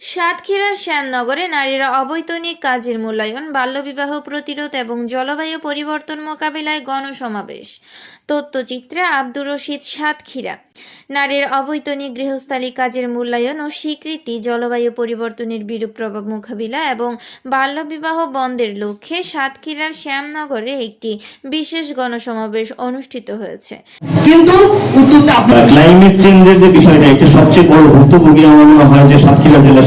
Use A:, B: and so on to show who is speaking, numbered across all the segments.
A: সাতক্ষীরার শ্যামনগরে নারীরা অবৈতনিক কাজের মূল্যায়ন, বাল্যবিবাহ প্রতিরোধ এবং জলবায়ু পরিবর্তন মোকাবিলায় গণসমাবেশ। তথ্যচিত্রে আব্দুর রশিদ সাতক্ষীরা। নারীর অবৈতনিক গৃহস্থালী কাজের মূল্যায়ন ও স্বীকৃতি জলবায়ু পরিবর্তনের বিরূপ প্রভাব মোকাবিলা এবং বাল্যবিবাহ বন্ধের লক্ষ্যে সাতক্ষীরার শ্যামনগরে একটি বিশেষ গণসমাবেশ অনুষ্ঠিত হয়েছে।
B: কিন্তু
C: ক্লাইমেট চেঞ্জের যে বিষয়টা এটা সবচেয়ে বড় ভুক্তভোগী আমার মনে হয় যে সাতক্ষীরা জেলা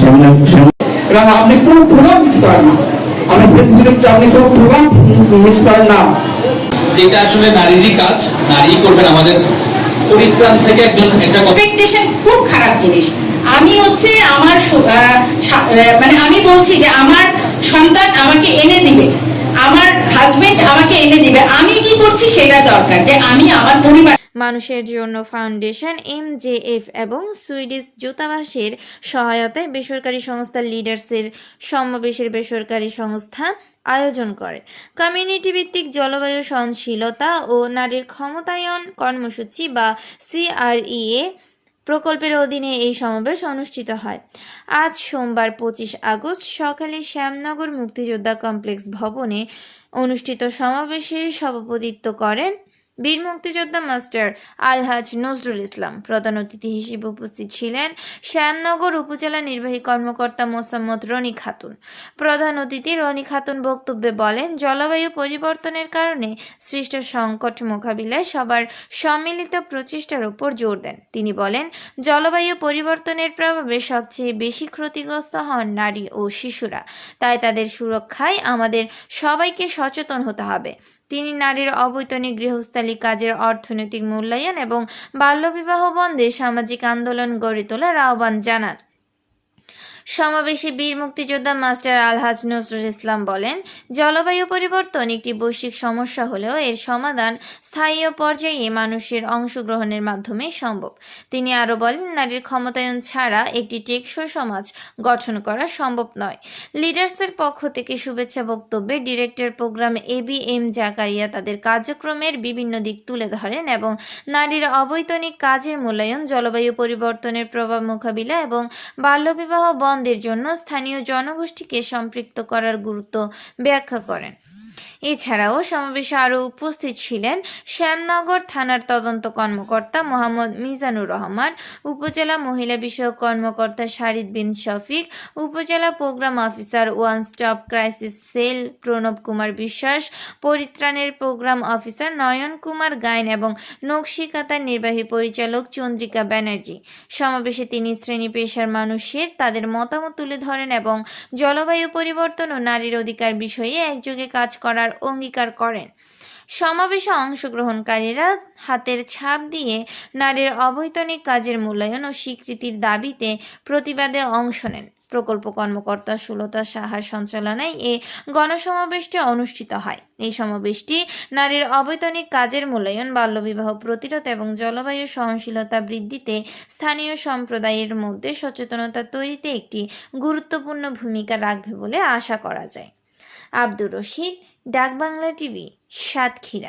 B: এবং আপনি কোনো প্রোগ্রাম মিস করেন না। আমি ফেসবুকে দেখছি আপনি কোনো প্রোগ্রাম মিস করেন না।
D: যেটা আসলে নারীরই কাজ নারী করবেন আমাদের পরিত্রাণ থেকে একজন একটা
E: এক্সপেকটেশন খুব খারাপ জিনিস। আমি হচ্ছে আমার মানে আমি বলছি যে আমার সন্তান আমাকে এনে দিবে। আমার হাজবেন্ড আমাকে এনে দিবে। আমি কি করছি সেটা দরকার যে আমি আমার পরিবার
A: মানুষের জন্য ফাউন্ডেশন এমজেএফ এবং সুইডিশ দূতাবাসের সহায়তায় বেসরকারি সংস্থা লিডার্সের সমাবেশের বেসরকারি সংস্থা আয়োজন করে। কমিউনিটি ভিত্তিক জলবায়ু সহনশীলতা ও নারীর ক্ষমতায়ন কর্মসূচি বা সিআরইএ প্রকল্পের অধীনে এই সমাবেশ অনুষ্ঠিত হয়। আজ সোমবার পঁচিশ আগস্ট সকালে শ্যামনগর মুক্তিযোদ্ধা কমপ্লেক্স ভবনে অনুষ্ঠিত সমাবেশে সভাপতিত্ব করেন বীর মুক্তিযোদ্ধা মাস্টার আলহাজ নজরুল ইসলাম প্রধান অতিথি হিসেবে উপস্থিত ছিলেন শ্যামনগর উপজেলা নির্বাহী কর্মকর্তা মোসাম্মদ রনি খাতুন। প্রধান অতিথি রনি খাতুন বক্তব্যে বলেন, জলবায়ু পরিবর্তনের কারণে সৃষ্ট সংকট মোকাবিলায় সবার সম্মিলিত প্রচেষ্টার উপর জোর দেন। তিনি বলেন, জলবায়ু পরিবর্তনের প্রভাবে সবচেয়ে বেশি ক্ষতিগ্রস্ত হন নারী ও শিশুরা। তাই তাদের সুরক্ষায় আমাদের সবাইকে সচেতন হতে হবে। তিনি নারীর অবৈতনিক গৃহস্থালী কাজের অর্থনৈতিক মূল্যায়ন এবং বাল্যবিবাহ বন্ধে সামাজিক আন্দোলন গড়ে তোলার আহ্বান জানান। সমাবেশে বীর মুক্তিযোদ্ধা মাস্টার আলহাজ নজরুল ইসলাম বলেন, জলবায়ু পরিবর্তন একটি বৈশ্বিক সমস্যা হলেও এর সমাধান স্থায়ী পর্যায়ে মানুষের অংশগ্রহণের মাধ্যমে সম্ভব। তিনি আরও বলেন, নারীর ক্ষমতায়ন ছাড়া একটি টেকসই সমাজ গঠন করা সম্ভব নয়। লিডার্সের পক্ষ থেকে শুভেচ্ছা বক্তব্যে director programme A B M Zakaria তাদের কার্যক্রমের বিভিন্ন দিক তুলে ধরেন এবং নারীর অবৈতনিক কাজের মূল্যায়ন, জলবায়ু পরিবর্তনের প্রভাব মোকাবিলা এবং বাল্যবিবাহ বন্ধের জন্য স্থানীয় জনগোষ্ঠীকে সম্পৃক্ত করার গুরুত্ব ব্যাখ্যা করেন। এছাড়াও সমাবেশে আরও উপস্থিত ছিলেন শ্যামনগর থানার তদন্ত কর্মকর্তা মোহাম্মদ মিজানুর রহমান, উপজেলা মহিলা বিষয়ক কর্মকর্তা Sharid bin Shafiq, upazila programme officer one stop crisis cell Pranab Kumar Biswas, পরিত্রাণের programme officer Nayan Kumar Gain এবং নকশিকাতার নির্বাহী পরিচালক চন্দ্রিকা ব্যানার্জি। সমাবেশে তিনি শ্রেণি পেশার মানুষের তাদের মতামত তুলে ধরেন এবং জলবায়ু পরিবর্তন ও নারীর অধিকার বিষয়ে একযোগে কাজ করার অঙ্গীকার করেন। সমাবেশে অংশগ্রহণকারীরা হাতের ছাপ দিয়ে নারীর অবৈতনিক কাজের মূল্যায়ন ও স্বীকৃতির দাবিতে প্রতিবাদে অংশ নেন। প্রকল্প কর্মকর্তা সুলতা সাহার সঞ্চালনায় এ গণসমাবেশটি অনুষ্ঠিত হয়। এই সমাবেশটি নারীর অবৈতনিক কাজের মূল্যায়ন, বাল্যবিবাহ প্রতিরোধ এবং জলবায়ু সহনশীলতা বৃদ্ধিতে স্থানীয় সম্প্রদায়ের মধ্যে সচেতনতা তৈরিতে একটি গুরুত্বপূর্ণ ভূমিকা রাখবে বলে আশা করা যায়। আব্দুর রশিদ ডাকবাংলা টিভি সাতক্ষীরা।